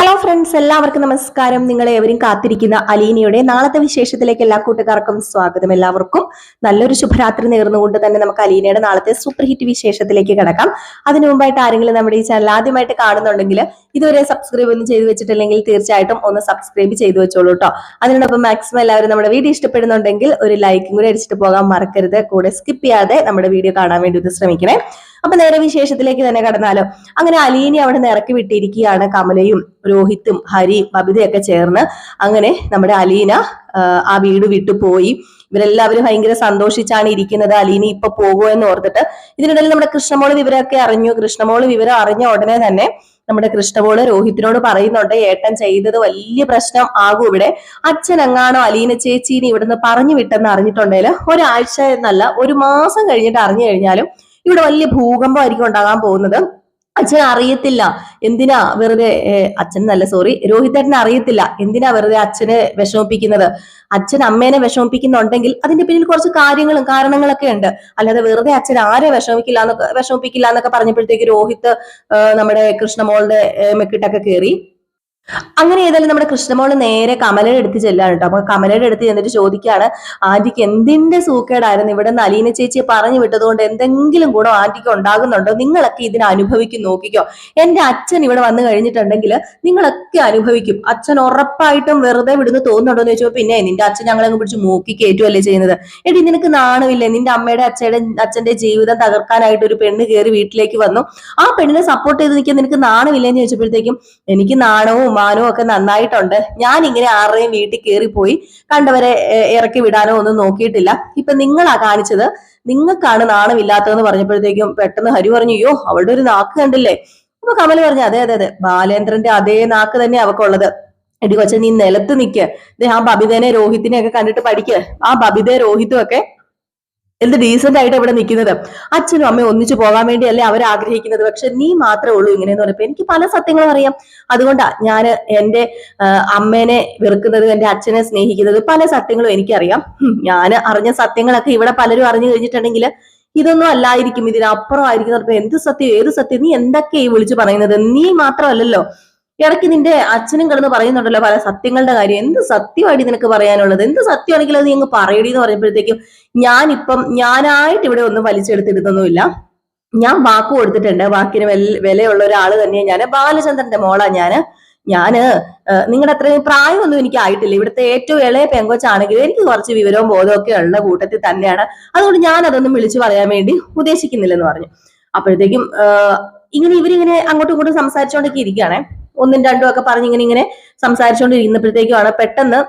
Hello friends എല്ലാവർക്കും നമസ്കാരം. നിങ്ങളെ എവരും കാത്തിരിക്കുന്ന അലീനയുടെ നാളത്തെ വിശേഷത്തിലേക്ക് എല്ലാ കൂട്ടുകാർക്കും സ്വാഗതം. എല്ലാവർക്കും നല്ലൊരു ശുഭരാത്രി നേർന്നുകൊണ്ട് തന്നെ നമുക്ക് അലീനയുടെ നാളത്തെ സൂപ്പർ ഹിറ്റ് വിശേഷത്തിലേക്ക് കിടക്കാം. അതിനു മുമ്പായിട്ട് ആരെങ്കിലും നമ്മുടെ ഈ ചാനൽ ആദ്യമായിട്ട് കാണുന്നുണ്ടെങ്കിൽ ഇതുവരെ സബ്സ്ക്രൈബ് ഒന്നും ചെയ്തു വെച്ചിട്ടില്ലെങ്കിൽ തീർച്ചയായിട്ടും ഒന്ന് സബ്സ്ക്രൈബ് ചെയ്തു വെച്ചോളൂ കേട്ടോ അതിനോടൊപ്പം മാക്സിമം എല്ലാവരും നമ്മുടെ വീഡിയോ ഇഷ്ടപ്പെടുന്നുണ്ടെങ്കിൽ ഒരു ലൈക്കും കൂടി അടിച്ചിട്ട് പോകാൻ മറക്കരുത്. കൂടെ സ്കിപ്പ് ചെയ്യാതെ നമ്മുടെ വീഡിയോ കാണാൻ വേണ്ടി ഒന്ന് ശ്രമിക്കണേ. അപ്പൊ നേരെ വിശേഷത്തിലേക്ക് തന്നെ കടന്നാലോ. അങ്ങനെ അലീനെ അവിടെ നിന്ന് ഇറക്കി വിട്ടിരിക്കുകയാണ് കമലയും രോഹിത്തും ഹരി ബബിതയൊക്കെ ചേർന്ന് അങ്ങനെ നമ്മുടെ അലീന ആ, വീട് വിട്ടു പോയി. ഇവരെല്ലാവരും ഭയങ്കര സന്തോഷിച്ചാണ് ഇരിക്കുന്നത്. അലീന ഇപ്പൊ പോകുമോ എന്ന് ഓർത്തിട്ട് ഇതിനിടയിൽ നമ്മുടെ കൃഷ്ണമോൾ വിവരമൊക്കെ അറിഞ്ഞു. കൃഷ്ണമോൾ വിവരം അറിഞ്ഞ ഉടനെ തന്നെ നമ്മുടെ കൃഷ്ണമോൾ രോഹിത്തിനോട് പറയുന്നുണ്ട് ഏട്ടൻ ചെയ്തത് വലിയ പ്രശ്നം ആകും ഇവിടെ. അച്ഛൻ എങ്ങാണോ അലീന ചേച്ചീനെ ഇവിടുന്ന് പറഞ്ഞു വിട്ടെന്ന് അറിഞ്ഞിട്ടുണ്ടെങ്കിൽ ഒരാഴ്ച എന്നല്ല ഒരു മാസം കഴിഞ്ഞിട്ട് അറിഞ്ഞു കഴിഞ്ഞാലും ഇവിടെ വലിയ ഭൂകമ്പമായിരിക്കും ഉണ്ടാകാൻ പോകുന്നത്. അച്ഛൻ അറിയത്തില്ല. എന്തിനാ വെറുതെ അച്ഛൻ നല്ല സോറി രോഹിതേട്ടൻ അറിയത്തില്ല. എന്തിനാ വെറുതെ അച്ഛനെ വിഷമിപ്പിക്കുന്നത്? അച്ഛൻ അമ്മേനെ വിഷമിപ്പിക്കുന്നുണ്ടെങ്കിൽ അതിന്റെ പിന്നിൽ കുറച്ച് കാര്യങ്ങളും കാരണങ്ങളൊക്കെ ഉണ്ട്. അല്ലാതെ വെറുതെ അച്ഛൻ ആരെ വിഷമിക്കില്ല എന്നൊക്കെ വിഷമിപ്പിക്കില്ല എന്നൊക്കെ പറഞ്ഞപ്പോഴത്തേക്ക് രോഹിത് നമ്മുടെ കൃഷ്ണമോളുടെ മെക്കിട്ടൊക്കെ കയറി അങ്ങനെ ഏതായാലും നമ്മുടെ കൃഷ്ണമോൾ നേരെ കമലയുടെ അടുത്ത് ചെല്ലാണ് കേട്ടോ. അപ്പൊ കമലയുടെ അടുത്ത് ചെന്നിട്ട് ചോദിക്കാണ് ആന്റിക്ക് എന്തിന്റെ സൂക്കേടായിരുന്നു? ഇവിടെ നിന്ന് അലീന ചേച്ചിയെ പറഞ്ഞു വിട്ടതുകൊണ്ട് എന്തെങ്കിലും ഗുണം ആന്റിക്ക് ഉണ്ടാകുന്നുണ്ടോ? നിങ്ങളൊക്കെ ഇതിനെ അനുഭവിക്കും നോക്കിക്കോ. എന്റെ അച്ഛൻ ഇവിടെ വന്നു കഴിഞ്ഞിട്ടുണ്ടെങ്കിൽ നിങ്ങളൊക്കെ അനുഭവിക്കും. അച്ഛൻ ഉറപ്പായിട്ടും വെറുതെ വിടുന്ന് തോന്നുന്നുണ്ടോ എന്ന് ചോദിച്ചപ്പോ പിന്നെ നിന്റെ അച്ഛൻ ഞങ്ങളങ്ങ് പിടിച്ച് മൂക്കി കയറ്റുമല്ലേ ചെയ്യുന്നത്. എടി നിനക്ക് നാണമില്ലേ? നിന്റെ അമ്മയുടെ അച്ഛയുടെ അച്ഛന്റെ ജീവിതം തകർക്കാനായിട്ട് ഒരു പെണ്ണ് കയറി വീട്ടിലേക്ക് വന്നു. ആ പെണ്ണിനെ സപ്പോർട്ട് ചെയ്ത് നിൽക്കാൻ നിനക്ക് നാണമില്ലേ എന്ന് ചോദിച്ചപ്പോഴത്തേക്കും എനിക്ക് നാണവും മാനവും ഒക്കെ നന്നായിട്ടുണ്ട്. ഞാൻ ഇങ്ങനെ ആരുടെയും വീട്ടിൽ കയറിപ്പോയി കണ്ടവരെ ഇറക്കി വിടാനോ ഒന്നും നോക്കിയിട്ടില്ല. ഇപ്പൊ നിങ്ങളാ കാണിച്ചത്. നിങ്ങൾക്കാണ് നാണമില്ലാത്തതെന്ന് പറഞ്ഞപ്പോഴത്തേക്കും പെട്ടെന്ന് ഹരി പറഞ്ഞു അയ്യോ അവളുടെ ഒരു നാക്ക് കണ്ടില്ലേ? അപ്പൊ കമൽ പറഞ്ഞു അതെ അതെ അതെ ബാലേന്ദ്രന്റെ അതേ നാക്ക് തന്നെ അവക്കുള്ളത്. എടി കൊച്ച നീ നിലത്ത് നിക്ക്. ദേ ആ ബബിതേനെ രോഹിത്തിനെ ഒക്കെ കണ്ടിട്ട് പഠിക്ക്. ആ ബബിതേ രോഹിത്തും ഒക്കെ എന്ത് ഡീസെന്റ് ആയിട്ട് ഇവിടെ നിൽക്കുന്നത് അച്ഛനും അമ്മയും ഒന്നിച്ചു പോകാൻ വേണ്ടിയല്ലേ അവർ ആഗ്രഹിക്കുന്നത്. പക്ഷെ നീ മാത്രമേ ഉള്ളൂ ഇങ്ങനെ എന്ന് പറഞ്ഞപ്പോ എനിക്ക് പല സത്യങ്ങളും അറിയാം. അതുകൊണ്ടാ ഞാൻ എന്റെ അമ്മേനെ വെറുക്കുന്നതും എന്റെ അച്ഛനെ സ്നേഹിക്കുന്നത് പല സത്യങ്ങളും എനിക്കറിയാം. ഞാൻ അറിഞ്ഞ സത്യങ്ങളൊക്കെ ഇവിടെ പലരും അറിഞ്ഞു കഴിഞ്ഞിട്ടുണ്ടെങ്കിൽ ഇതൊന്നും അല്ലായിരിക്കും. ഇതിനപ്പുറം ആയിരിക്കും എന്ത് സത്യം ഏത് സത്യം? നീ എന്തൊക്കെയാ വിളിച്ചു പറയുന്നത്? നീ മാത്രമല്ലല്ലോ. ഇടയ്ക്ക് നിന്റെ അച്ഛനും കിടന്ന് പറയുന്നുണ്ടല്ലോ പല സത്യങ്ങളുടെ കാര്യം. എന്ത് സത്യമായിട്ട് നിനക്ക് പറയാനുള്ളത്? എന്ത് സത്യമാണെങ്കിൽ അത് നീ അങ്ങ് പറയടി എന്ന് പറഞ്ഞപ്പോഴത്തേക്കും ഞാനിപ്പം ഞാനായിട്ട് ഇവിടെ ഒന്നും വലിച്ചെടുത്തിരുന്നൊന്നുമില്ല ഞാൻ വാക്ക് കൊടുത്തിട്ടുണ്ട്. വാക്കിന് വിലയുള്ള ഒരാൾ തന്നെയാണ് ഞാൻ ബാലചന്ദ്രന്റെ മോളാ ഞാൻ. ഞാൻ നിങ്ങളുടെ അത്രയും പ്രായമൊന്നും എനിക്ക് ആയിട്ടില്ല. ഇവിടുത്തെ ഏറ്റവും ഇളയ പെങ്കൊച്ചാണെങ്കിലും എനിക്ക് കുറച്ച് വിവരവും ബോധവും ഒക്കെ ഉള്ള കൂട്ടത്തിൽ തന്നെയാണ്. അതുകൊണ്ട് ഞാൻ അതൊന്നും വിളിച്ചു പറയാൻ വേണ്ടി ഉദ്ദേശിക്കുന്നില്ലെന്ന് പറഞ്ഞു. അപ്പോഴത്തേക്കും ഇങ്ങനെ ഇവരിങ്ങനെ അങ്ങോട്ടും ഇങ്ങോട്ടും സംസാരിച്ചുകൊണ്ടൊക്കെ ഇരിക്കുകയാണെ ഒന്നും രണ്ടും ഒക്കെ പറഞ്ഞ് ഇങ്ങനെ ഇങ്ങനെ സംസാരിച്ചുകൊണ്ട് ഇരുന്നപ്പോഴത്തേക്കുമാണ് പെട്ടെന്ന്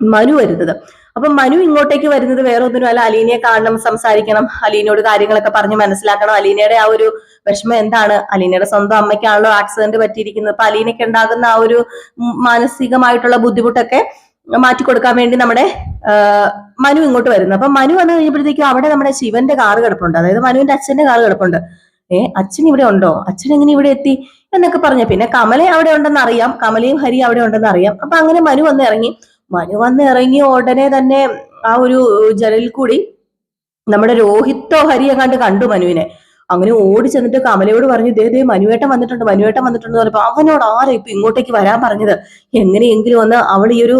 മനു വരുന്നത്. അപ്പൊ മനു ഇങ്ങോട്ടേക്ക് വരുന്നത് വേറെ ഒന്നിനും അല്ല. അലീനയെ കാണണം സംസാരിക്കണം അലീനയോട് കാര്യങ്ങളൊക്കെ പറഞ്ഞ് മനസ്സിലാക്കണം. അലീനയുടെ ആ ഒരു വിഷമം എന്താണ്? അലീനയുടെ സ്വന്തം അമ്മയ്ക്കാണല്ലോ ആക്സിഡന്റ് പറ്റിയിരിക്കുന്നത്. അപ്പൊ അലീനയ്ക്ക് ഉണ്ടാകുന്ന ആ ഒരു മാനസികമായിട്ടുള്ള ബുദ്ധിമുട്ടൊക്കെ മാറ്റി കൊടുക്കാൻ വേണ്ടി നമ്മുടെ മനു ഇങ്ങോട്ട് വരുന്നു. അപ്പൊ മനു വന്നു കഴിഞ്ഞപ്പോഴത്തേക്കും അവിടെ നമ്മുടെ ശിവന്റെ കാറ് കിടപ്പുണ്ട്. അതായത് മനുവിന്റെ അച്ഛന്റെ കാറ് കിടപ്പുണ്ട്. ഏ അച്ഛൻ ഇവിടെ ഉണ്ടോ? അച്ഛൻ എങ്ങനെ ഇവിടെ എത്തി? എന്നൊക്കെ പറഞ്ഞു. പിന്നെ കമല അവിടെ ഉണ്ടെന്ന് അറിയാം. കമലയും ഹരി അവിടെ ഉണ്ടെന്ന് അറിയാം. അപ്പൊ അങ്ങനെ മനു വന്ന് ഇറങ്ങി. മനു വന്ന് ഇറങ്ങി ഉടനെ തന്നെ ആ ഒരു ജനലിൽ കൂടി നമ്മുടെ രോഹിത്തോ ഹരിയോ കണ്ട് കണ്ടു മനുവിനെ. അങ്ങനെ ഓടി ചെന്നിട്ട് കമലയോട് പറഞ്ഞു ദേ ദേ മനുവേട്ടൻ വന്നിട്ടുണ്ട് മനുവേട്ടൻ വന്നിട്ടുണ്ട് എന്ന് അവനോട് ആരാ ഇപ്പൊ ഇങ്ങോട്ടേക്ക് വരാൻ പറഞ്ഞത്? എങ്ങനെയെങ്കിലും ഒന്ന് അവൾ ഈ ഒരു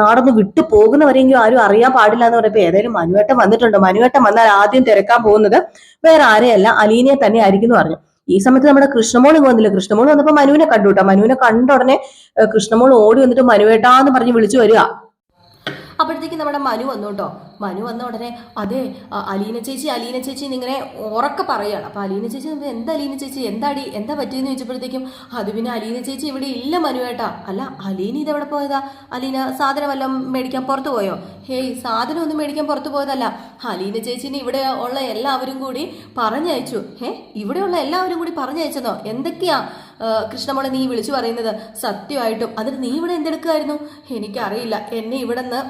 നാടൊന്ന് വിട്ടു പോകുന്നവരെങ്കിലും ആരും അറിയാൻ പാടില്ല എന്ന് പറഞ്ഞപ്പോ ഏതായാലും മനുവേട്ടൻ വന്നിട്ടുണ്ട്. മനുവേട്ടൻ വന്നാൽ ആദ്യം തിരക്കാൻ പോകുന്നത് വേറെ ആരെയല്ല അലീനയെ തന്നെ ആയിരിക്കും എന്ന് പറഞ്ഞു. ഈ സമയത്ത് നമ്മുടെ കൃഷ്ണമോൾ ഇങ്ങ് വന്നില്ല? കൃഷ്ണമോൾ വന്നപ്പോ മനുവിനെ കണ്ടു കേട്ടോ. മനുവിനെ കണ്ട ഉടനെ കൃഷ്ണമോൾ ഓടി വന്നിട്ട് മനുവേട്ടാന്ന് പറഞ്ഞ് വിളിച്ചു വരിക. അപ്പോഴത്തേക്ക് നമ്മുടെ മനു വന്നു കേട്ടോ. മനു വന്ന ഉടനെ അതെ അലീന ചേച്ചി അലീന ചേച്ചി എന്നിങ്ങനെ ഉറക്കെ പറയുകയാണ് അപ്പോൾ അലീന ചേച്ചി എന്താ അലീന ചേച്ചി? എന്താടി? എന്താ പറ്റിയെന്ന് ചോദിച്ചപ്പോഴത്തേക്കും അത് പിന്നെ അലീന ചേച്ചി ഇവിടെ ഇല്ല മനുവേട്ടാ അല്ല അലീന ഇതെവിടെ പോയതാ? അലീന സാധനം വല്ലതും മേടിക്കാൻ പുറത്തു പോയോ? ഹേയ് സാധനം ഒന്നും മേടിക്കാൻ പുറത്തു പോയതല്ല. അലീന ചേച്ചിനെ ഇവിടെ ഉള്ള എല്ലാവരും കൂടി പറഞ്ഞയച്ചു. ഏ ഇവിടെയുള്ള എല്ലാവരും കൂടി പറഞ്ഞയച്ചതോ? എന്തൊക്കെയാ? കൃഷ്ണമോളെ നീ വിളിച്ചു പറയുന്നത്? സത്യമായിട്ടും. അതിന് നീ ഇവിടെ എന്തെടുക്കുമായിരുന്നു എനിക്കറിയില്ല. എന്നെ ഇവിടെ നിന്ന്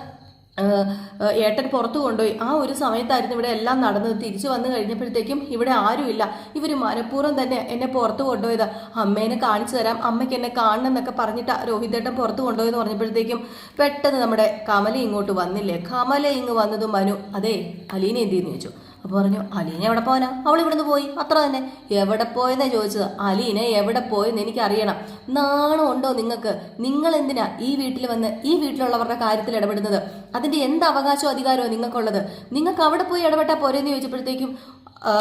ഏട്ടൻ പുറത്തു കൊണ്ടുപോയി. ആ ഒരു സമയത്തായിരുന്നു ഇവിടെ എല്ലാം നടന്നത്. തിരിച്ചു വന്നു കഴിഞ്ഞപ്പോഴത്തേക്കും ഇവിടെ ആരുമില്ല. ഇവർ മനഃപൂർവം തന്നെ എന്നെ പുറത്തു കൊണ്ടുപോയത്. അമ്മേനെ കാണിച്ചു തരാം. അമ്മയ്ക്ക് എന്നെ കാണണം എന്നൊക്കെ പറഞ്ഞിട്ട് രോഹിതേട്ടൻ പുറത്തു കൊണ്ടുപോയെന്ന് പറഞ്ഞപ്പോഴത്തേക്കും പെട്ടെന്ന് നമ്മുടെ കമല ഇങ്ങോട്ട് വന്നില്ലേ? കമല ഇങ്ങ് വന്നതും മനു. അതെ അലീന എന്ത് ചോദിച്ചു. അപ്പോൾ പറഞ്ഞു അലീന എവിടെ പോകാനാ? അവൾ ഇവിടുന്ന് പോയി. അത്ര തന്നെ. എവിടെ പോയെന്നാ ചോദിച്ചത്? അലീന എവിടെ പോയെന്ന് എനിക്ക് അറിയണം നാണം ഉണ്ടോ നിങ്ങൾക്ക്? നിങ്ങൾ എന്തിനാ ഈ വീട്ടിൽ വന്ന് ഈ വീട്ടിലുള്ളവരുടെ കാര്യത്തിൽ ഇടപെടുന്നത്? അതിന്റെ എന്ത് അവകാശവും അധികാരമോ നിങ്ങൾക്കുള്ളത്? നിങ്ങൾക്ക് അവിടെ പോയി ഇടപെട്ടാൽ പോരെന്ന് ചോദിച്ചപ്പോഴത്തേക്കും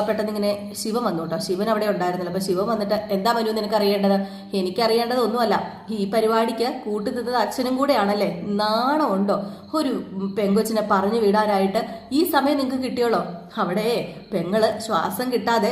പെട്ടെന്ന് ഇങ്ങനെ ശിവൻ വന്നു കേട്ടോ ശിവൻ അവിടെ ഉണ്ടായിരുന്നില്ല. അപ്പൊ ശിവൻ വന്നിട്ട് എന്താ മനു നിനക്ക് അറിയേണ്ടത് എനിക്കറിയേണ്ടത് ഒന്നുമല്ല. ഈ പരിപാടിക്ക് കൂട്ടുനിന്നത് അച്ഛനും കൂടെയാണല്ലേ? നാണമുണ്ടോ? ഒരു പെങ്കൊച്ചിനെ പറഞ്ഞു വിടാനായിട്ട് ഈ സമയം നിങ്ങൾക്ക് കിട്ടിയോളോ? അവിടെ പെങ്ങൾ ശ്വാസം കിട്ടാതെ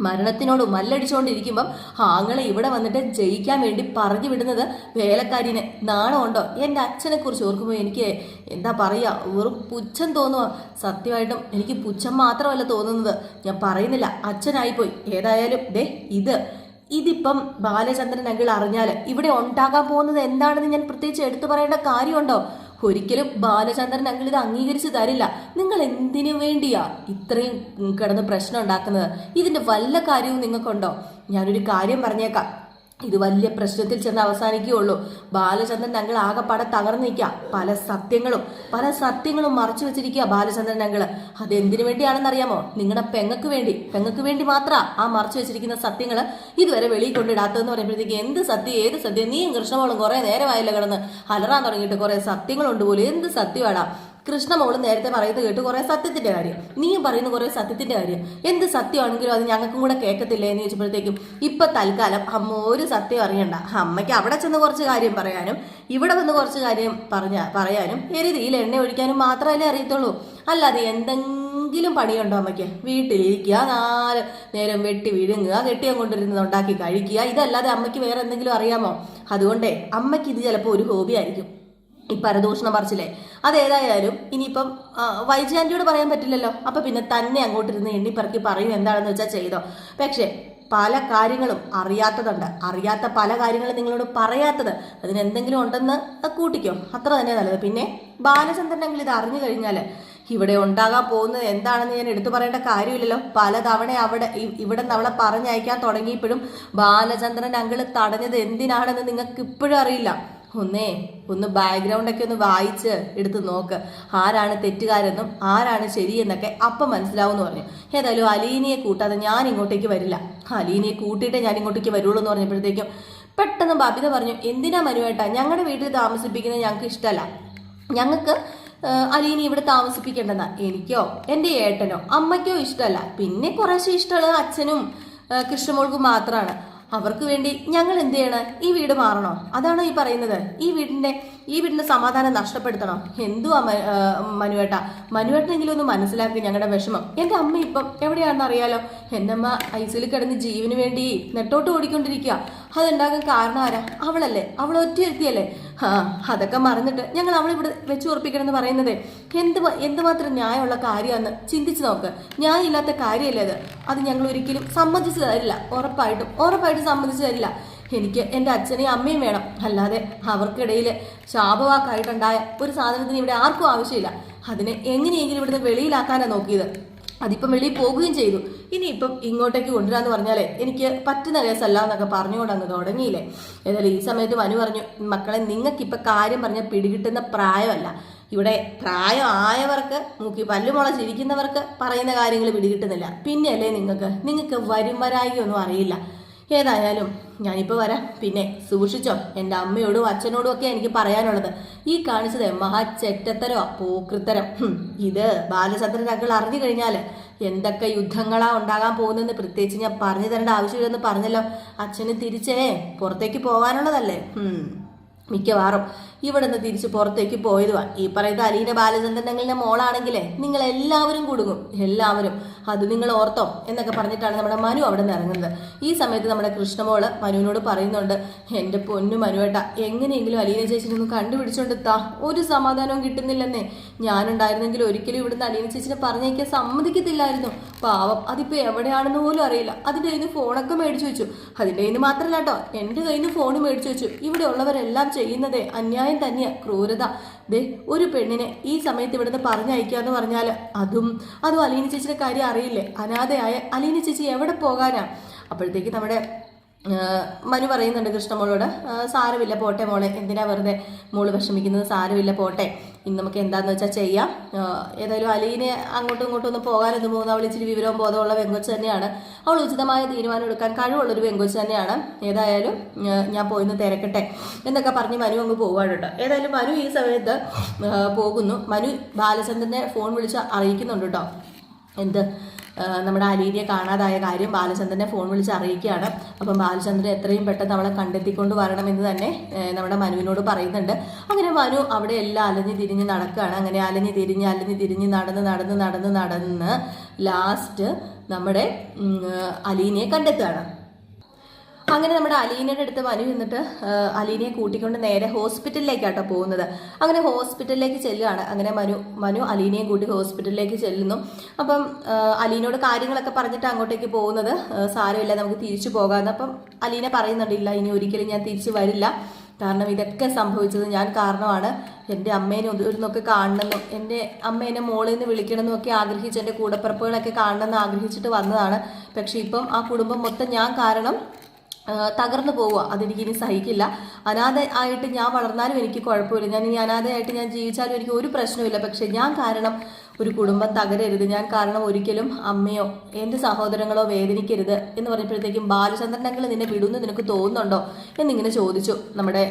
മരണത്തിനോട് മല്ലടിച്ചുകൊണ്ടിരിക്കുമ്പം ആങ്ങളെ ഇവിടെ വന്നിട്ട് ജയിക്കാൻ വേണ്ടി പറഞ്ഞു വിടുന്നത് വേലക്കാരിനെ നാണമുണ്ടോ? എന്റെ അച്ഛനെക്കുറിച്ച് ഓർക്കുമ്പോൾ എനിക്ക് എന്താ പറയുക വെറും പുച്ഛം തോന്നുക സത്യമായിട്ടും എനിക്ക് പുച്ഛം മാത്രമല്ല തോന്നുന്നത്. ഞാൻ പറയുന്നില്ല അച്ഛനായിപ്പോയി. ഏതായാലും ദേ ഇത്. ഇതിപ്പം ബാലചന്ദ്രൻ അങ്കിൾ അറിഞ്ഞാൽ ഇവിടെ ഉണ്ടാകാൻ പോകുന്നത് എന്താണെന്ന് ഞാൻ പ്രത്യേകിച്ച് എടുത്തു പറയേണ്ട കാര്യമുണ്ടോ? ഒരിക്കലും ബാലചന്ദ്രൻ അങ്കിൾ ഇത് അംഗീകരിച്ചു തരില്ല. നിങ്ങൾ എന്തിനു വേണ്ടിയാ ഇത്രയും കിടന്ന് പ്രശ്നം ഉണ്ടാക്കുന്നത്? ഇതിന്റെ വല്ല കാര്യവും നിങ്ങൾക്കുണ്ടോ? ഞാനൊരു കാര്യം പറഞ്ഞേക്കാം. ഇത് വലിയ പ്രശ്നത്തിൽ ചെന്ന് അവസാനിക്കുകയുള്ളൂ. ബാലചന്ദ്രൻ ഞങ്ങൾ ആകെപ്പാടെ തകർന്നു പല സത്യങ്ങളും പല സത്യങ്ങളും മറച്ചു വെച്ചിരിക്കുക ബാലചന്ദ്രൻ ഞങ്ങൾ അത് എന്തിനു വേണ്ടിയാണെന്ന് അറിയാമോ നിങ്ങളുടെ പെങ്ങക്ക് വേണ്ടി. പെങ്ങക്ക് വേണ്ടി മാത്രം ആ മറച്ചു വെച്ചിരിക്കുന്ന സത്യങ്ങൾ ഇതുവരെ വെളിയിൽ കൊണ്ടിടാത്തതെന്ന് പറയുമ്പോഴത്തേക്ക് എന്ത് സത്യം ഏത് സത്യം? നീയും കൃഷ്ണമോളും കുറെ നേരമായല്ലോ കിടന്ന് അലറാൻ തുടങ്ങിയിട്ട് കുറെ സത്യങ്ങളുണ്ട് പോലും. എന്ത് സത്യമാടാ? കൃഷ്ണമോൾ നേരത്തെ പറയുന്നത് കേട്ട് കുറെ സത്യത്തിന്റെ കാര്യം. നീയും പറയുന്ന കുറെ സത്യത്തിന്റെ കാര്യം. എന്ത് സത്യമാണെങ്കിലും അത് ഞങ്ങൾക്കും കൂടെ കേൾക്കത്തില്ലേ എന്ന് ചോദിച്ചപ്പോഴത്തേക്കും ഇപ്പൊ തൽക്കാലം അമ്മ ഒരു സത്യം അറിയണ്ട. അമ്മയ്ക്ക് അവിടെ ചെന്ന് കുറച്ച് കാര്യം പറയാനും ഇവിടെ വന്ന് കുറച്ച് കാര്യം പറഞ്ഞ പറയാനും എരുതിയിൽ എണ്ണ ഒഴിക്കാനും മാത്രമല്ലേ അറിയത്തുള്ളൂ. അല്ലാതെ എന്തെങ്കിലും പണിയുണ്ടോ അമ്മയ്ക്ക്? വീട്ടിലിരിക്കുക നാല് നേരം വെട്ടി വിഴുങ്ങുക കെട്ടിയം കൊണ്ടിരുന്നത് ഉണ്ടാക്കി കഴിക്കുക. ഇതല്ലാതെ അമ്മയ്ക്ക് വേറെ എന്തെങ്കിലും അറിയാമോ? അതുകൊണ്ടേ അമ്മയ്ക്ക് ഇത് ചിലപ്പോൾ ഒരു ഹോബി ആയിരിക്കും. ഈ പരദൂഷണം പറിച്ചില്ലേ? അതേതായാലും ഇനിയിപ്പം ആ, വൈജാന്റിയോട് പറയാൻ പറ്റില്ലല്ലോ. അപ്പം പിന്നെ തന്നെ അങ്ങോട്ടിരുന്ന് എണ്ണിപ്പറക്കി പറയും എന്താണെന്ന് വെച്ചാൽ ചെയ്തോ. പക്ഷേ പല കാര്യങ്ങളും അറിയാത്തതുണ്ട്. അറിയാത്ത പല കാര്യങ്ങളും നിങ്ങളോട് പറയാത്തത് അതിനെന്തെങ്കിലും ഉണ്ടെന്ന് കൂട്ടിക്കോ. അത്ര തന്നെ നല്ലത്. പിന്നെ ബാലചന്ദ്രനെങ്കിൽ ഇത് അറിഞ്ഞു കഴിഞ്ഞാൽ ഇവിടെ ഉണ്ടാകാൻ പോകുന്നത് എന്താണെന്ന് ഞാൻ എടുത്തു പറയേണ്ട കാര്യമില്ലല്ലോ. പലതവണ അവിടെ ഇവിടെ നിന്ന് അവളെ പറഞ്ഞയക്കാൻ തുടങ്ങിയപ്പോഴും ബാലചന്ദ്രൻ അങ്കിൾ തടഞ്ഞത് എന്തിനാണെന്ന് നിങ്ങൾക്ക് ഇപ്പോഴും അറിയില്ല. ഒന്നേ ഒന്ന് ബാക്ക്ഗ്രൗണ്ട് ഒക്കെ ഒന്ന് വായിച്ച് എടുത്ത് നോക്ക്. ആരാണ് തെറ്റുകാരെന്നും ആരാണ് ശരിയെന്നൊക്കെ അപ്പം മനസ്സിലാവുമെന്ന് പറഞ്ഞു. ഏതായാലും അലീനയെ കൂട്ടാതെ ഞാൻ ഇങ്ങോട്ടേക്ക് വരില്ല. അലീനയെ കൂട്ടിയിട്ടേ ഞാൻ ഇങ്ങോട്ടേക്ക് വരുള്ളൂ എന്ന് പറഞ്ഞപ്പോഴത്തേക്കും പെട്ടെന്ന് ബബിത പറഞ്ഞു എന്തിനാ മനുവേട്ടാ ഞങ്ങളുടെ വീട്ടിൽ താമസിപ്പിക്കുന്നത് ഞങ്ങൾക്ക് ഇഷ്ടമല്ല ഞങ്ങൾക്ക് അലീനി ഇവിടെ താമസിപ്പിക്കേണ്ടെന്നാ. എനിക്കോ എന്റെ ഏട്ടനോ അമ്മയ്ക്കോ ഇഷ്ടമല്ല പിന്നെ കുറേശ്ശെ ഇഷ്ടമുള്ളത് അച്ഛനും കൃഷ്ണമോൾക്കും മാത്രമാണ് അവർക്ക് വേണ്ടി ഞങ്ങൾ എന്ത് ചെയ്യണം? ഈ വീട് മാറണോ? അതാണോ ഈ പറയുന്നത്. ഈ വീടിന്റെ ഈ വീടിന്റെ സമാധാനം നഷ്ടപ്പെടുത്തണം. എന്തുവാ മനുവേട്ട? മനുവേട്ടനെങ്കിലും ഒന്ന് മനസ്സിലാക്കി ഞങ്ങളുടെ വിഷമം. എന്റെ അമ്മ ഇപ്പം എവിടെയാണെന്ന് അറിയാലോ? എന്റെ അമ്മ സിയിൽ കിടന്ന് ജീവന് വേണ്ടി നെട്ടോട്ട് ഓടിക്കൊണ്ടിരിക്കുക അതുണ്ടാകാൻ കാരണം ആരാ? അവളല്ലേ? അവൾ ഒറ്റയെത്തിയല്ലേ ആ അതൊക്കെ മറന്നിട്ട് ഞങ്ങൾ അവളിവിടെ വെച്ച് ഉറപ്പിക്കണമെന്ന് പറയുന്നത്. എന്ത് എന്തുമാത്രം ന്യായമുള്ള കാര്യമാണെന്ന് ചിന്തിച്ചു നോക്ക്. ന്യായമില്ലാത്ത കാര്യമല്ലേ അത്? അത് ഞങ്ങൾ ഒരിക്കലും സമ്മതിച്ചു തരില്ല. ഉറപ്പായിട്ടും. ഉറപ്പായിട്ടും സമ്മതിച്ചു തരില്ല. എനിക്ക് എന്റെ അച്ഛനെയും അമ്മയും വേണം. അല്ലാതെ അവർക്കിടയിൽ ശാപവാക്കായിട്ടുണ്ടായ ഒരു സാധനത്തിന് ഇവിടെ ആർക്കും ആവശ്യമില്ല. അതിനെ എങ്ങനെയെങ്കിലും ഇവിടുന്ന് വെളിയിലാക്കാനാണ് നോക്കിയത്. അതിപ്പം വെളിയിൽ പോകുകയും ചെയ്തു. ഇനിയിപ്പം ഇങ്ങോട്ടേക്ക് കൊണ്ടുവരാന്ന് പറഞ്ഞാലേ എനിക്ക് പറ്റുന്ന കേസല്ല എന്നൊക്കെ പറഞ്ഞുകൊണ്ട് അങ്ങ് തുടങ്ങിയില്ലേ. ഏതായാലും ഈ സമയത്ത് മനു പറഞ്ഞു മക്കളെ നിങ്ങൾക്കിപ്പോൾ കാര്യം പറഞ്ഞ പിടികിട്ടുന്ന പ്രായമല്ല. ഇവിടെ പ്രായം ആയവർക്ക് മൂക്കി പല്ലുമുള ചിരിക്കുന്നവർക്ക് പറയുന്ന കാര്യങ്ങൾ പിടികിട്ടുന്നില്ല. പിന്നെയല്ലേ നിങ്ങൾക്ക്? നിങ്ങൾക്ക് വരും വരായി ഒന്നും അറിയില്ല. ഏതായാലും ഞാനിപ്പോൾ വരാം. പിന്നെ സൂക്ഷിച്ചോ എന്റെ അമ്മയോടും അച്ഛനോടും ഒക്കെ എനിക്ക് പറയാനുള്ളത്. ഈ കാണിച്ചത് മഹാ ചെറ്റത്തരോ പോക്കൃത്തരം ഇത് ബാലചന്ദ്രൻ അങ്കിൾ അറിഞ്ഞു കഴിഞ്ഞാൽ എന്തൊക്കെ യുദ്ധങ്ങളാ ഉണ്ടാകാൻ പോകുന്നതെന്ന് പ്രത്യേകിച്ച് ഞാൻ പറഞ്ഞു തരേണ്ട ആവശ്യമില്ലെന്ന് പറഞ്ഞല്ലോ. അച്ഛന് തിരിച്ചേ പുറത്തേക്ക് പോകാനുള്ളതല്ലേ? മിക്കവാറും. ഇവിടുന്ന് തിരിച്ച് പുറത്തേക്ക് പോയതുവാ. ഈ പറയുന്ന അലീന ബാലചന്ദ്രൻ ഞങ്ങളുടെ മോളാണെങ്കിലേ നിങ്ങൾ എല്ലാവരും കുടുങ്ങും. എല്ലാവരും. അത് നിങ്ങൾ ഓർത്തോ എന്നൊക്കെ പറഞ്ഞിട്ടാണ് നമ്മുടെ മനു അവിടെ നിന്ന് ഇറങ്ങുന്നത്. ഈ സമയത്ത് നമ്മുടെ കൃഷ്ണമോൾ മനുവിനോട് പറയുന്നുണ്ട് എന്റെ പൊന്നു മനുവേട്ട എങ്ങനെയെങ്കിലും അലീന ചേച്ചിനെ ഒന്ന് കണ്ടുപിടിച്ചോണ്ട് താ. ഒരു സമാധാനവും കിട്ടുന്നില്ലെന്നേ. ഞാനുണ്ടായിരുന്നെങ്കിൽ ഒരിക്കലും ഇവിടുന്ന് അലീന ചേച്ചിനെ പറഞ്ഞേക്കാൻ സമ്മതിക്കത്തില്ലായിരുന്നു. പാവം അതിപ്പോൾ എവിടെയാണെന്ന് പോലും അറിയില്ല. അതിന്റെ കയ്യിൽ നിന്ന് ഫോണൊക്കെ മേടിച്ചു വെച്ചു. അതിന്റെ കയ്യിൽ നിന്ന് മാത്രമല്ല കേട്ടോ എന്റെ കയ്യിൽ നിന്ന് ഫോൺ മേടിച്ചു വെച്ചു. ഇവിടെ ഉള്ളവരെല്ലാം ചെയ്യുന്നതേ അന്യായം തന്നെയാ ക്രൂരത. ദേ ഒരു പെണ്ണിനെ ഈ സമയത്ത് ഇവിടുന്ന് പറഞ്ഞയക്കാന്ന് പറഞ്ഞാൽ അതും അതും അലീന ചേച്ചിയുടെ കാര്യം അറിയില്ലേ? അനാഥയായ അലീന ചേച്ചി എവിടെ പോകാനാ? അപ്പോഴത്തേക്ക് നമ്മുടെ മനു പറയുന്നുണ്ട് കൃഷ്ണമോളോട് സാരമില്ല പോട്ടെ മോളെ. എന്തിനാ വെറുതെ മോൾ വിഷമിക്കുന്നത്? സാരമില്ല പോട്ടെ. ഇനി നമുക്ക് എന്താണെന്ന് വെച്ചാൽ ചെയ്യാം. ഏതായാലും അലീനെ അങ്ങോട്ടും ഇങ്ങോട്ടും ഒന്നും പോകാനൊന്നും പോകുന്ന അവൾ ഇച്ചിരി വിവരവും ബോധമുള്ള വെങ്കൊച്ച് തന്നെയാണ്. അവൾ ഉചിതമായ തീരുമാനം എടുക്കാൻ കഴിവുള്ളൊരു വെങ്കൊച്ച് തന്നെയാണ്. ഏതായാലും ഞാൻ പോയിന്ന് തിരക്കട്ടെ എന്നൊക്കെ പറഞ്ഞ് മനു അങ്ങ് പോവാണ് കേട്ടോ. ഏതായാലും മനു ഈ സമയത്ത് പോകുന്നു. മനു ബാലചന്ദ്രനെ ഫോൺ വിളിച്ച് അറിയിക്കുന്നുണ്ട് കേട്ടോ. എന്ത്? നമ്മുടെ അലീനയെ കാണാതായ കാര്യം ബാലചന്ദ്രനെ ഫോൺ വിളിച്ച് അറിയിക്കുകയാണ്. അപ്പം ബാലചന്ദ്രൻ എത്രയും പെട്ടെന്ന് അവളെ കണ്ടെത്തിക്കൊണ്ട് വരണമെന്ന് തന്നെ നമ്മുടെ മനുവിനോട് പറയുന്നുണ്ട്. അങ്ങനെ മനു അവിടെ എല്ലാം അലഞ്ഞ് തിരിഞ്ഞ് നടക്കുകയാണ്. അങ്ങനെ അലഞ്ഞ് തിരിഞ്ഞ് അലഞ്ഞ് തിരിഞ്ഞ് നടന്ന് നടന്ന് നടന്ന് നടന്ന് ലാസ്റ്റ് നമ്മുടെ അലീനയെ കണ്ടെത്തുകയാണ്. അങ്ങനെ നമ്മുടെ അലീനയുടെ അടുത്ത് മനു എന്നിട്ട് അലീനയെ കൂട്ടിക്കൊണ്ട് നേരെ ഹോസ്പിറ്റലിലേക്കാട്ടോ പോകുന്നത്. അങ്ങനെ ഹോസ്പിറ്റലിലേക്ക് ചെല്ലുകയാണ്. അങ്ങനെ മനു മനു അലീനയെ കൂട്ടി ഹോസ്പിറ്റലിലേക്ക് ചെല്ലുന്നു. അപ്പം അലീനയോട് കാര്യങ്ങളൊക്കെ പറഞ്ഞിട്ട് അങ്ങോട്ടേക്ക് പോകുന്നത് സാരമില്ല നമുക്ക് തിരിച്ചു പോകാമെന്ന്. അപ്പം അലീന പറയുന്നുണ്ടില്ല ഇനി ഒരിക്കലും ഞാൻ തിരിച്ചു വരില്ല. കാരണം ഇതൊക്കെ സംഭവിച്ചത് ഞാൻ കാരണമാണ്. എന്റെ അമ്മേനെ ഒന്നൊക്കെ കാണണമെന്നും എന്റെ അമ്മേനെ മോളിൽ നിന്ന് വിളിക്കണമെന്നും ഒക്കെ ആഗ്രഹിച്ച് എന്റെ കൂടപ്പിറപ്പുകളൊക്കെ കാണണമെന്ന് ആഗ്രഹിച്ചിട്ട് വന്നതാണ്. പക്ഷേ ഇപ്പം ആ കുടുംബം മൊത്തം ഞാൻ കാരണം തകർന്നു പോവുക. അതെനിക്ക് ഇനി സഹിക്കില്ല. അനാഥ ആയിട്ട് ഞാൻ വളർന്നാലും എനിക്ക് കുഴപ്പമില്ല. ഞാൻ ഇനി അനാഥയായിട്ട് ഞാൻ ജീവിച്ചാലും എനിക്ക് ഒരു പ്രശ്നമില്ല പക്ഷെ ഞാൻ കാരണം ഒരു കുടുംബം തകരരുത്. ഞാൻ കാരണം ഒരിക്കലും അമ്മയോ എന്റെ സഹോദരങ്ങളോ വേദനിക്കരുത് എന്ന് പറഞ്ഞപ്പോഴത്തേക്കും ബാലചന്ദ്രനങ്ങൾ നിന്നെ വിടുന്നു നിനക്ക് തോന്നുന്നുണ്ടോ എന്നിങ്ങനെ ചോദിച്ചു നമ്മുടെ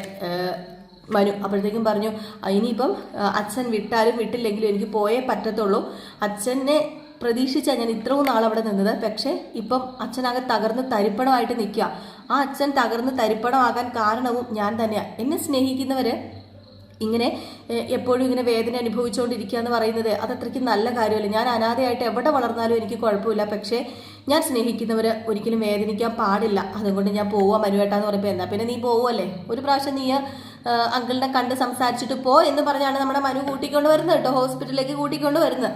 മനു. അപ്പോഴത്തേക്കും പറഞ്ഞു "ആ, ഇനിയിപ്പം അച്ഛൻ വിട്ടാലും വിട്ടില്ലെങ്കിലും എനിക്ക് പോയേ പറ്റത്തുള്ളൂ. അച്ഛനെ പ്രതീക്ഷിച്ചാണ് ഞാൻ ഇത്രയും നാൾ അവിടെ നിന്നത്. പക്ഷേ ഇപ്പം അച്ഛനാകെ തകർന്ന് തരിപ്പണമായിട്ട് നിൽക്കുക. ആ അച്ഛൻ തകർന്ന് തരിപ്പണമാകാൻ കാരണവും ഞാൻ തന്നെയാണ് എന്നെ സ്നേഹിക്കുന്നവര് ഇങ്ങനെ എപ്പോഴും ഇങ്ങനെ വേദന അനുഭവിച്ചുകൊണ്ടിരിക്കുക എന്ന് പറയുന്നത് അത് അത്രയ്ക്ക് നല്ല കാര്യമല്ല. ഞാൻ അനാഥയായിട്ട് എവിടെ വളർന്നാലും എനിക്ക് കുഴപ്പമില്ല. പക്ഷേ ഞാൻ സ്നേഹിക്കുന്നവർ ഒരിക്കലും വേദനിക്കാൻ പാടില്ല. അതുകൊണ്ട് ഞാൻ പോവാ മനുവേട്ടാന്ന് പറയുമ്പോൾ എന്നാൽ പിന്നെ നീ പോവുമല്ലേ ഒരു പ്രാവശ്യം നീ അങ്കിളിനെ കണ്ട് സംസാരിച്ചിട്ട് പോ എന്ന് പറഞ്ഞാണ് നമ്മുടെ മനു കൂട്ടിക്കൊണ്ട് വരുന്നത് കേട്ടോ ഹോസ്പിറ്റലിലേക്ക് കൂട്ടിക്കൊണ്ട് വരുന്നത്.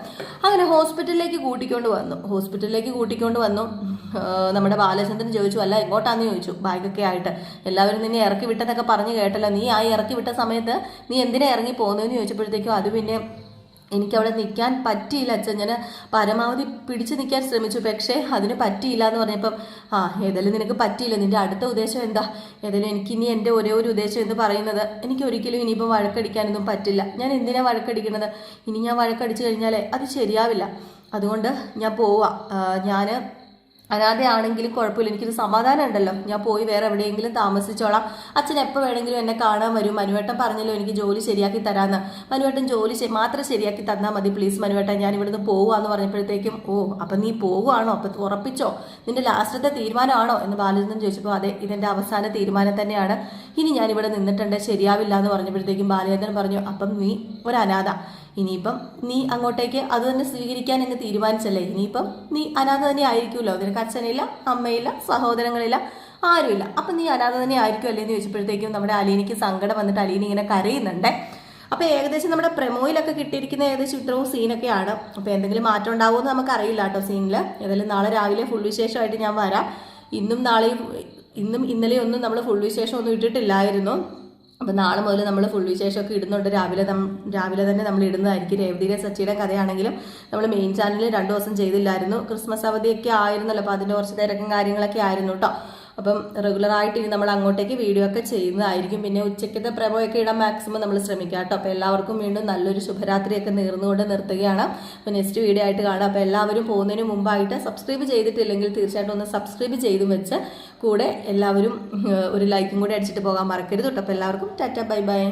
അങ്ങനെ ഹോസ്പിറ്റലിലേക്ക് കൂട്ടിക്കൊണ്ട് വന്നു. ഹോസ്പിറ്റലിലേക്ക് കൂട്ടിക്കൊണ്ട് വന്നു. നമ്മുടെ ബാലചന്ദ്രൻ ചോദിച്ചു അല്ല എങ്ങോട്ടാന്ന്? ചോദിച്ചു. ബാഗൊക്കെ ആയിട്ട്. എല്ലാവരും നിന്നെ ഇറക്കി വിട്ടെന്നൊക്കെ പറഞ്ഞു കേട്ടല്ലോ. നീ ആ ഇറക്കി വിട്ട സമയത്ത് നീ എന്തിനാ ഇറങ്ങി പോകുന്നതെന്ന് ചോദിച്ചപ്പോഴത്തേക്കും അത് പിന്നെ എനിക്കവിടെ നിൽക്കാൻ പറ്റിയില്ല അച്ഛൻ. ഞാൻ പരമാവധി പിടിച്ചു നിൽക്കാൻ ശ്രമിച്ചു. പക്ഷേ അതിന് പറ്റിയില്ല എന്ന് പറഞ്ഞപ്പം ആ ഏതായാലും നിനക്ക് പറ്റിയില്ല. നിന്റെ അടുത്ത ഉദ്ദേശം എന്താ? ഏതായാലും എനിക്കിനി എന്റെ ഒരേ ഒരു ഉദ്ദേശം എന്ന് പറയുന്നത് എനിക്ക് ഒരിക്കലും ഇനിയിപ്പം വഴക്കടിക്കാനൊന്നും പറ്റില്ല. ഞാൻ എന്തിനാണ് വഴക്കടിക്കുന്നത് ഇനി ഞാൻ വഴക്കടിച്ചു കഴിഞ്ഞാലേ അത് ശരിയാവില്ല. അതുകൊണ്ട് ഞാൻ പോവാ. ഞാൻ അനാഥയാണെങ്കിലും കുഴപ്പമില്ല. എനിക്കൊരു സമാധാനം ഉണ്ടല്ലോ. ഞാൻ പോയി വേറെ എവിടെയെങ്കിലും താമസിച്ചോളാം. അച്ഛൻ എപ്പോൾ വേണമെങ്കിലും എന്നെ കാണാൻ വരും. മനുവേട്ടൻ പറഞ്ഞല്ലോ എനിക്ക് ജോലി ശരിയാക്കി തരാമെന്ന് മനുവേട്ടൻ ജോലി മാത്രം ശരിയാക്കി തന്നാൽ മതി. പ്ലീസ് മനുവേട്ടൻ ഞാൻ ഇവിടുന്ന് പോകുകയെന്ന് പറഞ്ഞപ്പോഴത്തേക്കും ഓ അപ്പം നീ പോവുകയാണോ? അപ്പം ഉറപ്പിച്ചോ? നിന്റെ ലാസ്റ്റത്തെ തീരുമാനമാണോ? എന്ന് ബാലചന്ദ്രൻ ചോദിച്ചപ്പോൾ അതെ ഇതെന്റെ അവസാന തീരുമാനം തന്നെയാണ്. ഇനി ഞാനിവിടെ നിന്നിട്ടുണ്ട് ശരിയാവില്ല എന്ന് പറഞ്ഞപ്പോഴത്തേക്കും ബാലചന്ദ്രൻ പറഞ്ഞു അപ്പം നീ ഒരു അനാഥ ഇനിയിപ്പം നീ അങ്ങോട്ടേക്ക് അത് തന്നെ സ്വീകരിക്കാൻ എന്ന് തീരുമാനിച്ചല്ലേ? ഇനിയിപ്പം നീ അനാഥ തന്നെ ആയിരിക്കുമല്ലോ. നിനക്ക് അച്ഛനില്ല അമ്മയില്ല സഹോദരങ്ങളില്ല ആരുമില്ല. അപ്പം നീ അനാഥ തന്നെ ആയിരിക്കുമല്ലേ? എന്ന് ചോദിച്ചപ്പോഴത്തേക്കും നമ്മുടെ അലീനിക്ക് സങ്കടം വന്നിട്ട് അലീന ഇങ്ങനെ കരയുന്നുണ്ടേ. അപ്പം ഏകദേശം നമ്മുടെ പ്രമോയിലൊക്കെ കിട്ടിയിരിക്കുന്ന ഏകദേശം ഇത്രയും സീനൊക്കെയാണ്. അപ്പം എന്തെങ്കിലും മാറ്റം ഉണ്ടാവുമെന്ന് നമുക്കറിയില്ല കേട്ടോ സീനിൽ. ഏതായാലും നാളെ രാവിലെ ഫുൾ വിശേഷമായിട്ട് ഞാൻ വരാം. ഇന്നും നാളെയും ഇന്നും ഇന്നലെയൊന്നും നമ്മൾ ഫുൾ വിശേഷം ഒന്നും ഇട്ടിട്ടില്ലായിരുന്നു. അപ്പം നാളെ മുതൽ നമ്മൾ ഫുൾ വിശേഷമൊക്കെ ഇടുന്നുണ്ട്. രാവിലെ രാവിലെ തന്നെ നമ്മൾ ഇടുന്നതായിരിക്കും രേവതിയുടെ സച്ചിയുടെ കഥയാണെങ്കിലും നമ്മൾ മെയിൻ ചാനലിൽ രണ്ടു ദിവസം ചെയ്തില്ലായിരുന്നു. ക്രിസ്മസ് അവധിയൊക്കെ ആയിരുന്നല്ലോ. അപ്പോൾ അതിന്റെ കുറച്ച് തിരക്കും കാര്യങ്ങളൊക്കെ ആയിരുന്നു കേട്ടോ. അപ്പം റെഗുലറായിട്ട് ഇനി നമ്മൾ അങ്ങോട്ടേക്ക് വീഡിയോ ഒക്കെ ചെയ്യുന്നതായിരിക്കും. പിന്നെ ഉച്ചയ്ക്കത്തെ പ്രമോയൊക്കെ ഇടാൻ മാക്സിമം നമ്മൾ ശ്രമിക്കാം കേട്ടോ. അപ്പോൾ എല്ലാവർക്കും വീണ്ടും നല്ലൊരു ശുഭരാത്രിയൊക്കെ നേർന്നുകൊണ്ട് നിർത്തുകയാണ്. അപ്പോൾ നെക്സ്റ്റ് വീഡിയോ ആയിട്ട് കാണാം. അപ്പോൾ എല്ലാവരും പോകുന്നതിന് മുമ്പായിട്ട് സബ്സ്ക്രൈബ് ചെയ്തിട്ടില്ലെങ്കിൽ തീർച്ചയായിട്ടും ഒന്ന് സബ്സ്ക്രൈബ് ചെയ്തും വെച്ച് കൂടെ എല്ലാവരും ഒരു ലൈക്കും കൂടെ അടിച്ചിട്ട് പോകാൻ മറക്കരുത് കേട്ടോ. അപ്പോൾ എല്ലാവർക്കും ടാറ്റ ബൈ ബൈ.